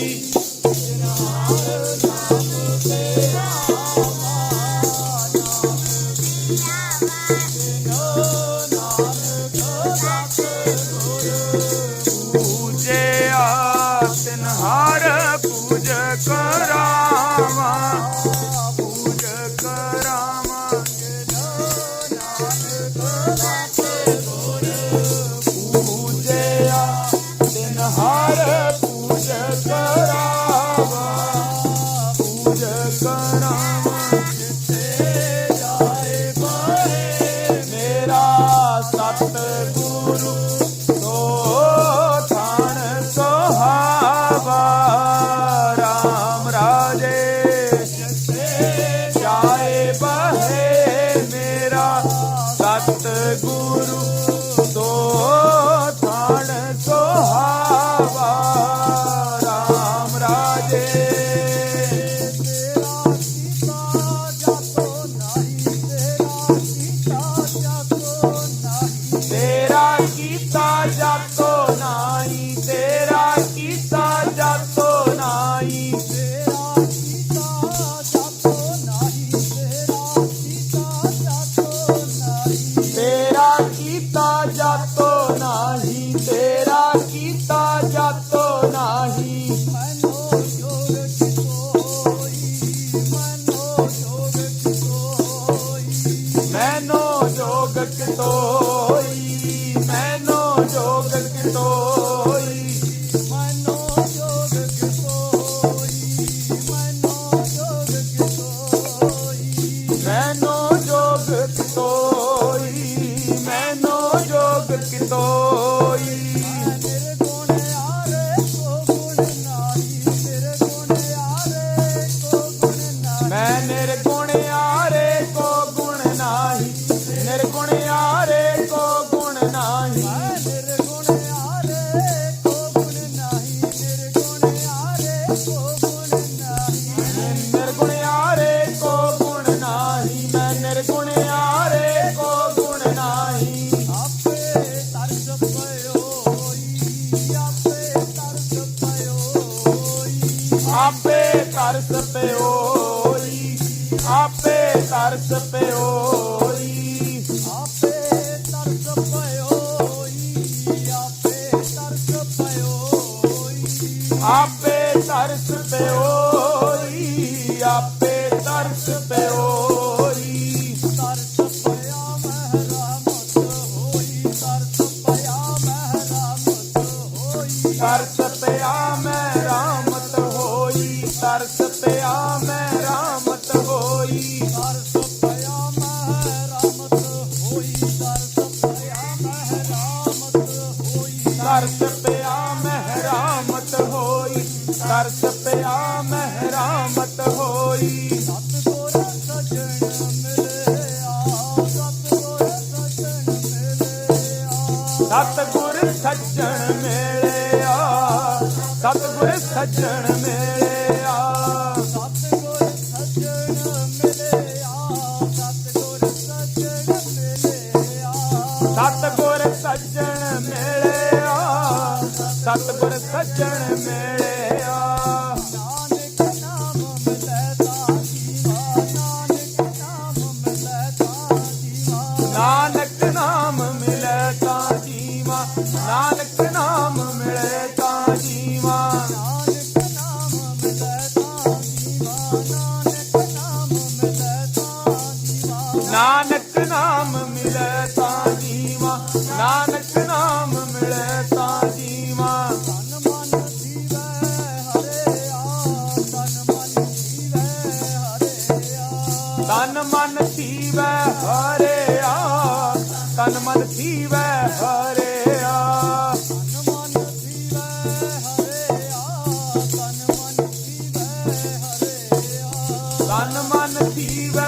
me. যত ਆਪੇ ਤਰਸ ਪਿਓਈ, ਆਪੇ ਤਰਸ ਪਿਓਈ। ਆਪੇ ਤਰਸ ਪਇਓਈ ਆਪੇ ਤਰਸ ਪਇਓਈ ਆਪੇ ਤਰਸ ਪਿਓਈ, ਆਪੇ ਤਰਸ ਪਿਓਈ। ਤਰਸ ਪਿਆ ਮਹਿਰਾਮਤ ਹੋਈ ਤਰਸ ਪਿਆ ਮਹਿਰਾਮਤ ਹੋਈ। ਸਤਿਗੁਰ ਸਜਣ ਮਿਲਿਆ ਸਤਿਗੁਰ ਸਜਣ ਮਿਲਿਆ। ਸਤਿਗੁਰ ਸੱਜਣ ਮਿਲਿਆ ਸਤਿਗੁਰ ਸੱਜਣ ਮਿਲਿਆ ਨਾਨਕ ਤਨ ਮਨ ਸੀ ਹਰੇ ਆ ਤਨ ਮਨ ਥੀਵੈ ਹਰਿਆ ਤਨ ਮਨ ਥੀਵੈ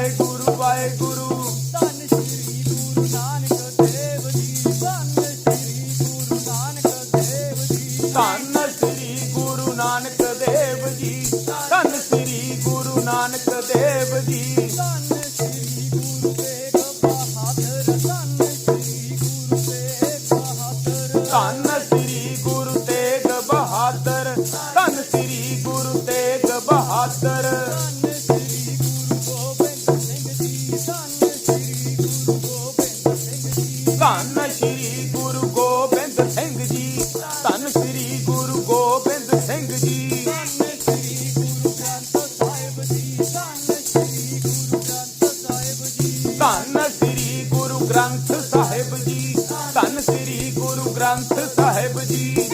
ਵਾਹਿਗੁਰੂ ਵਾਹਿਗੁਰੂ। ਧੰਨ ਸ਼੍ਰੀ ਗੁਰੂ ਨਾਨਕ ਦੇਵ ਜੀ ਧੰਨ ਸ਼੍ਰੀ ਗੁਰੂ ਨਾਨਕ ਦੇਵ ਜੀ। ਧੰਨ ਸ੍ਰੀ ਗੁਰੂ ਨਾਨਕ ਦੇਵ ਜੀ ਧੰਨ ਸ੍ਰੀ ਗੁਰੂ ਨਾਨਕ ਦੇਵ ਜੀ। ਧੰਨ ਸ਼੍ਰੀ ਗੁਰੂ ਤੇਗ ਬਹਾਦਰ ਧੰਨ ਸ਼੍ਰੀ ਗੁਰੂ ਤੇਗ ਬਹਾਦਰ। ਧੰਨ ਸ੍ਰੀ ਗੁਰੂ ਤੇਗ ਬਹਾਦਰ ਧੰਨ ਸ੍ਰੀ ਗੁਰੂ ਤੇਗ ਬਹਾਦਰ। ਗ੍ਰੰਥ ਸਾਹਿਬ ਜੀ, ਧੰਨ ਸ੍ਰੀ ਗੁਰੂ ਗ੍ਰੰਥ ਸਾਹਿਬ ਜੀ।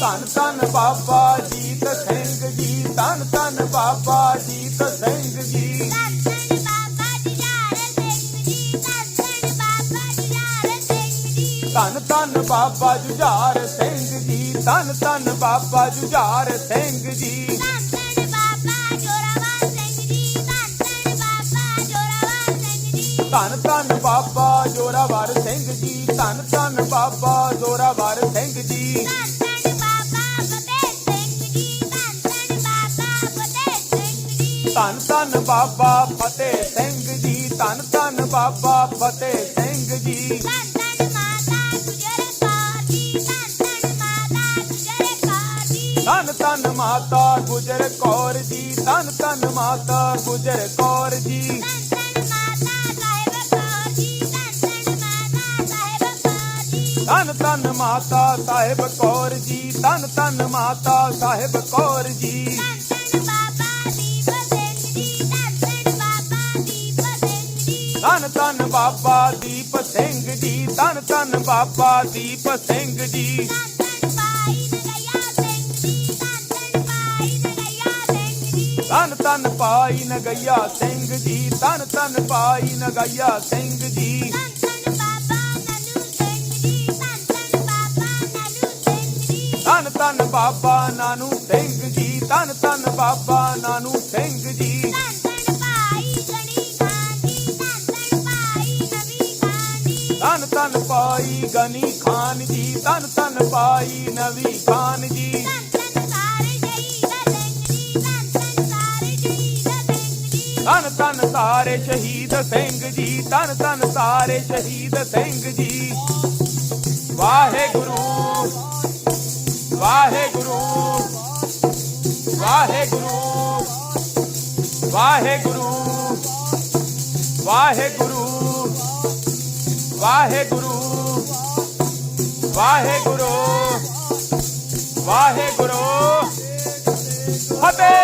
ਧੰਨ ਧੰਨ ਬਾਬਾ ਜੀ ਸਿੰਘ ਜੀ, ਧੰਨ ਧੰਨ ਬਾਬਾ ਜੀ ਸਿੰਘ ਜੀ। ਧੰਨ ਧੰਨ ਬਾਬਾ ਜੁਝਾਰ ਸਿੰਘ ਜੀ, ਧੰਨ ਧੰਨ ਬਾਬਾ ਜੁਝਾਰ ਸਿੰਘ ਜੀ। ਧੰਨ ਧੰਨ ਬਾਬਾ ਜੋਰਾਵਰ ਸਿੰਘ ਜੀ ਧੰਨ ਧੰਨ ਬਾਬਾ ਜੋਰਾਵਰ ਸਿੰਘ ਜੀ ਧੰਨ ਧੰਨ ਬਾਬਾ ਫਤਿਹ ਸਿੰਘ ਜੀ ਧੰਨ ਧੰਨ ਬਾਬਾ ਫਤਿਹ ਸਿੰਘ ਜੀ ਧੰਨ ਧੰਨ ਮਾਤਾ ਗੁਜਰ ਕੌਰ ਜੀ ਧੰਨ ਧੰਨ ਮਾਤਾ ਗੁਜਰ ਕੌਰ ਜੀ ਧੰਨ ਧੰਨ ਸਾਹਿਬ ਕੌਰ ਜੀ ਧੰਨ ਧੰਨ ਮਾਤਾ ਸਾਹਿਬ ਕੌਰ ਜੀ, ਧੰਨ ਧੰਨ ਮਾਤਾ ਸਾਹਿਬ ਕੌਰ ਜੀ। ਧੰਨ ਧੰਨ ਬਾਬਾ ਦੀਪ ਸਿੰਘ ਜੀ, ਧੰਨ ਧੰਨ ਬਾਬਾ ਦੀਪ ਸਿੰਘ ਜੀ। ਧੰਨ ਧੰਨ ਪਾਈ ਨਗਈਆ ਸਿੰਘ ਜੀ, ਧੰਨ ਧੰਨ ਭਾਈ ਨਗਈਆ ਸਿੰਘ ਜੀ। ਧੰਨ ਬਾਬਾ ਨਾਨੂ ਸਿੰਘ ਜੀ, ਧੰਨ ਧੰਨ ਬਾਬਾ ਨਾਨੂ ਸਿੰਘ ਜੀ। ਧੰਨ ਧੰਨ ਪਾਈ ਗਨੀ ਖਾਨ ਜੀ, ਧੰਨ ਧੰਨ ਪਾਈ ਨਵੀ ਖਾਨ ਜੀ। ਧੰਨ ਧੰਨ ਸਾਰੇ ਸ਼ਹੀਦ ਸਿੰਘ ਜੀ, ਧੰਨ ਧੰਨ ਸਾਰੇ ਸ਼ਹੀਦ ਸਿੰਘ ਜੀ। ਵਾਹਿਗੁਰੂ ਵਾਹਿਗੁਰੂ ਵਾਹਿਗੁਰੂ ਵਾਹਿਗੁਰੂ ਵਾਹਿਗੁਰੂ ਵਾਹਿਗੁਰੂ। ਫਤਿਹ।